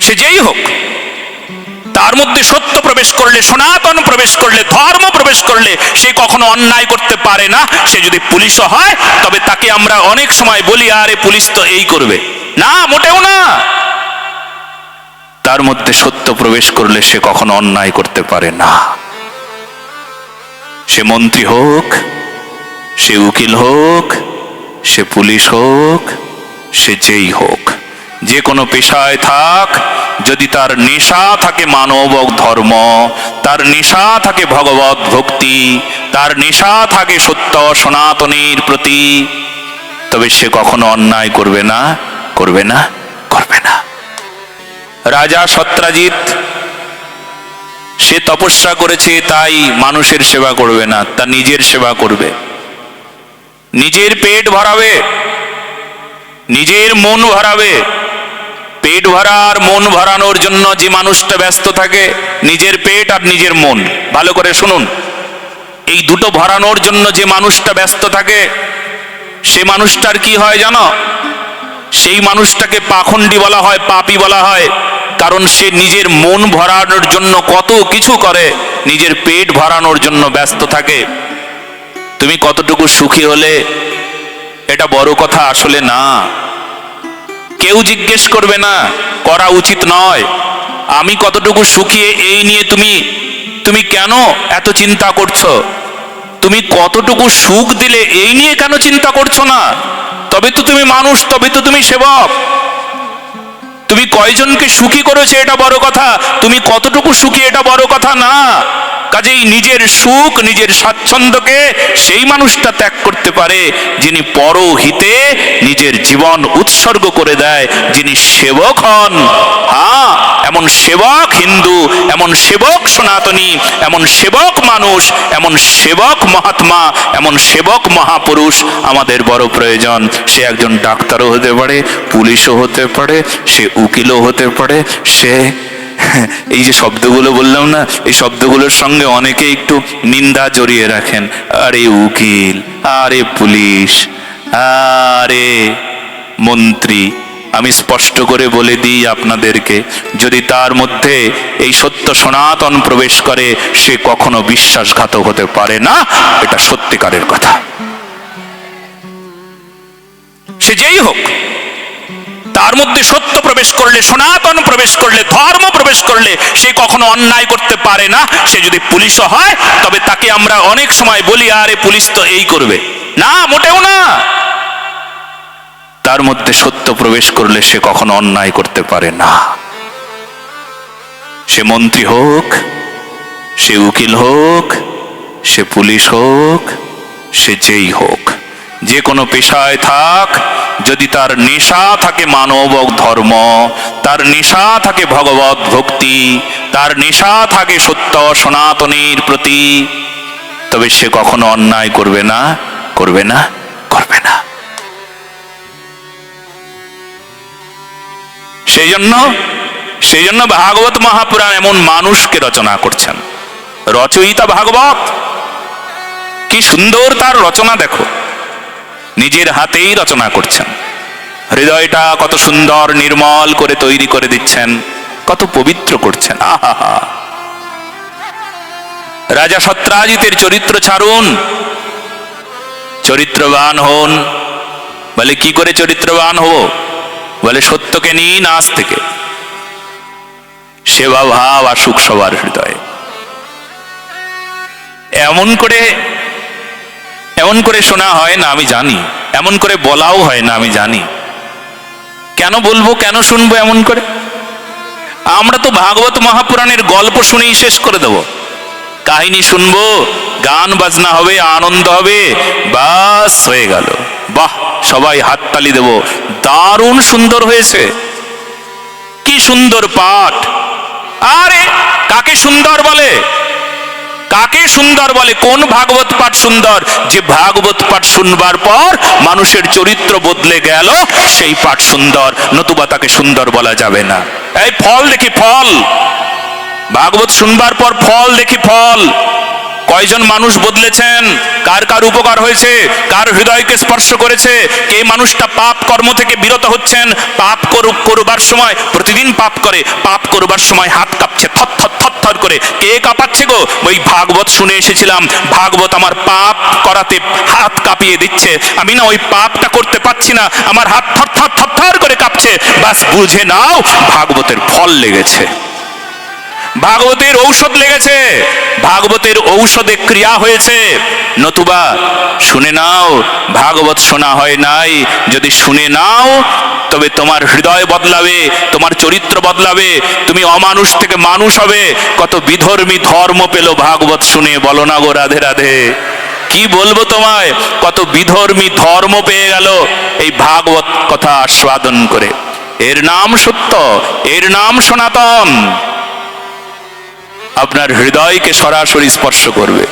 সে যেই হোক, তার মধ্যে সত্য প্রবেশ করলে, সনাতন প্রবেশ করলে, ধর্ম প্রবেশ করলে, সে কখনো অন্যায় করতে পারে না। সে যদি পুলিশও হয়, তবে তাকে আমরা অনেক সময় বলি, আরে, পুলিশ তো এই করবে। না, মোটেও না। তার মধ্যে সত্য প্রবেশ করলে, সে কখনো অন্যায় করতে পারে না। সে মন্ত্রী হোক, সে উকিল হোক, সে পুলিশ হোক, সে যেই হোক। যে কোনো পেশায় থাক, যদি তার নেশা থাকে মানব ধর্ম, তার নেশা থাকে ভগবত ভক্তি, তার নেশা থাকে সত্য সনাতনীর প্রতি, তবে সে কখনো অন্যায় করবে না করবে না করবে না। রাজা সত্রাজিৎ, সে তপস্যা করেছে, তাই মানুষের সেবা করবে না, তা নিজের সেবা করবে। নিজের পেট ভরাবে, নিজের মন ভরাবে পেট ভরা আর মন ভরানোর জন্য যে মানুষটা ব্যস্ত থাকে, নিজের পেট আর নিজের মন। ভালো করে শুনুন। এই দুটো ভরানোর জন্য যে মানুষটা ব্যস্ত থাকে, সে মানুষটার কি হয় জানো? সেই মানুষটাকে পাখণ্ডী বলা হয়, পাপী বলা হয়, কারণ সে নিজের মন ভরানোর জন্য কত কিছু করে, নিজের পেট ভরানোর জন্য ব্যস্ত থাকে। তুমি কতটুকু সুখী হলে, এটা বড় কথা আসলে না। কেউ জিজ্ঞেস করবে না, করা উচিত নয়। আমি কতটুকু সুখী, এই নিয়ে তুমি তুমি কেন এত চিন্তা করছ? তুমি কতটুকু সুখ দিলে, এই নিয়ে কেন চিন্তা করছ না? তবে তো তুমি মানুষ, তবে তো তুমি সেবক। তুমি কয়জনকে সুখী করেছ, এটা বড় কথা। তুমি কতটুকু সুখী, এটা বড় কথা না। কাজেই নিজের সুখ, নিজের স্বাচ্ছন্দ্যকে সেই মানুষটা ত্যাগ করতে পারে যিনি পরহিতে নিজের জীবন উৎসর্গ করে দেয়, যিনি সেবক হন। হ্যাঁ এমন সেবক হিন্দু, এমন সেবক সনাতনী, এমন সেবক মানুষ, এমন সেবক মহাত্মা, এমন সেবক মহাপুরুষ আমাদের বড় প্রয়োজন। সে একজন ডাক্তারও হতে পারে, পুলিশও হতে পারে, সে উকিলও হতে পারে, সে এই যে শব্দগুলো বললাম না, এই শব্দগুলোর সঙ্গে অনেকে একটু নিন্দা জড়িয়ে রাখেন। আরে উকিল, আরে পুলিশ, আরে মন্ত্রী, আমি স্পষ্ট করে বলে দিই আপনাদেরকে, যদি তার মধ্যে এই সত্য সনাতন প্রবেশ করে, সে কখনো বিশ্বাসঘাতক হতে পারে না, এটা সত্যিকারের কথা। সে যেই হোক তার মধ্যে সত্য প্রবেশ করলে, সনাতন প্রবেশ করলে, ধর্ম প্রবেশ করলে সে কখনো অন্যায় করতে পারে না। সে যদি পুলিশও হয়, তবে তাকে আমরা অনেক সময় বলি, আরে, পুলিশ তো এই করবে। না, মোটেও না। তার মধ্যে সত্য প্রবেশ করলে সে কখনো অন্যায় করতে পারে না। সে মন্ত্রী হোক, সে উকিল হোক, সে পুলিশ হোক, সে যেই হোক, যে কোনো পেশায় থাক যদি তার নেশা থাকে মানব ধর্ম, তার নেশা থাকে ভগবত ভক্তি, তার নেশা থাকে সত্য সনাতনীর প্রতি, তবে সে কখনো অন্যায় করবে না করবে না করবে না। সেই জন্য সেই জন্য ভাগবত মহাপুরাণ এমন মানুষকে রচনা করছেন। রচয়িতা ভাগবত। কি সুন্দর তার রচনা দেখো। নিজের হাতেই রচনা করছেন। হৃদয়টা কত সুন্দর, নির্মল করে তৈরি করে দিচ্ছেন, কত পবিত্র করছেন। আহা রাজা সত্রাজিতের চরিত্র ছাড়ুন। চরিত্রবান হন। বলে, কি করে চরিত্রবান হব? বলে, সত্যকে নিন আজ থেকে। সেবা ভাব আসুক সবার হৃদয়ে। এমন করে এমন করে শোনা হয় না আমি জানি, এমন করে বলাও হয় না আমি জানি। কেন বলব, কেন শুনব এমন করে? আমরা তো ভাগবত মহাপুরাণের গল্প শুনেই শেষ করে দেব। কাহিনী শুনব, গান বাজনা হবে, আনন্দ হবে, বাস হয়ে গেল। বাহ, সবাই হাততালি দেব। দারুণ সুন্দর হয়েছে। কি সুন্দর পাঠ। আরে, কাকে সুন্দর বলে? কাকে সুন্দর বলে? কোন ভাগবত পাঠ সুন্দর? যে ভাগবত পাঠ শুনবার পর মানুষের চরিত্র বদলে গেল, সেই পাঠ সুন্দর। নতুবা তাকে সুন্দর বলা যাবে না। এই ফল দেখি, ফল। ভাগবত শুনবার পর ফল দেখি, ফল। কয়জন মানুষ বদলেছেন? কার কার উপকার হয়েছে? কার হৃদয়কে স্পর্শ করেছে? কে মানুষটা পাপ কর্ম থেকে বিরত হচ্ছেন? পাপ করু- করবার সময়, প্রতিদিন পাপ করে, পাপ করবার সময় হাত কাঁপছে, থর থর থর থর করে। কে কাঁপাচ্ছে গো? ওই ভাগবত শুনে এসেছিলাম, ভাগবত আমার পাপ করাতে হাত কাঁপিয়ে দিচ্ছে। আমি না ওই পাপটা করতে পারছি না, আমার হাত থর থর থর থর করে কাঁপছে। বাস বুঝে নাও, ভাগবতের ফল লেগেছে। ভাগবতের ঔষধ লেগেছে। ভাগবতের ঔষধে ক্রিয়া হয়েছে। নতুবা শুনে নাও, ভাগবত শোনা হয় নাই। যদি শুনে নাও, তবে তোমার হৃদয় বদলাবে, তোমার চরিত্র বদলাবে, তুমি অমানুষ থেকে মানুষ হবে। কত বিধর্মী ধর্ম পেল ভাগবত শুনে, বলো না গো রাধে রাধে। কি বলব তোমায়? কত বিধর্মী ধর্ম পেয়ে গেল। এই ভাগবত কথা আস্বাদন করে। এর নাম সত্য, এর নাম সনাতন। আপনার হৃদয়কে সরাসরি স্পর্শ করবে।